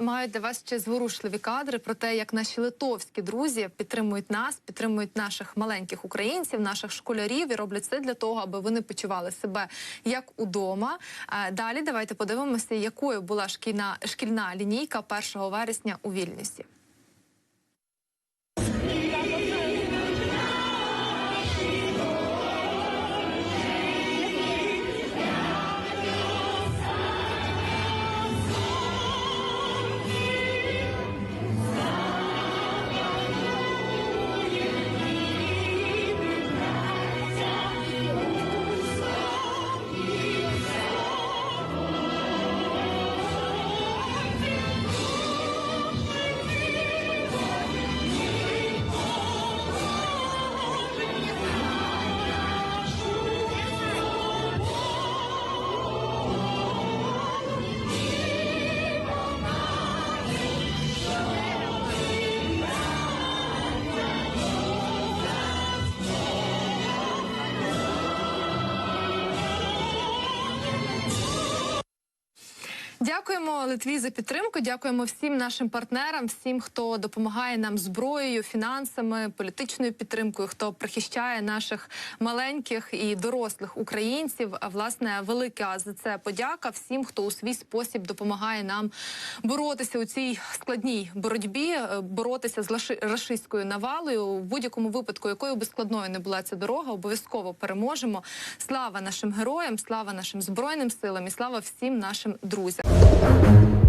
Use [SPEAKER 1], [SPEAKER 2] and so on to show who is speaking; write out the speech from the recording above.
[SPEAKER 1] маю для вас ще зворушливі кадри про те, як наші литовські друзі підтримують нас, підтримують наших маленьких українців, наших школярів і роблять все для того, аби вони почували себе як удома. Е, Далі давайте подивимося, якою була шкільна шкільна лінійка 1 вересня у Вільнюсі. Дякуємо Литві за підтримку. Дякуємо всім нашим партнерам, всім, хто допомагає нам зброєю, фінансами, політичною підтримкою, хто прихищає наших маленьких і дорослих українців. А власне велика за це подяка всім, хто у свій спосіб допомагає нам боротися у цій складній боротьбі, е, боротися з рашистською навалою. У будь-якому випадку, якою би складною не була ця дорога, обов'язково переможемо. Слава нашим героям, слава нашим збройним силам і слава всім нашим друзям. Thank you.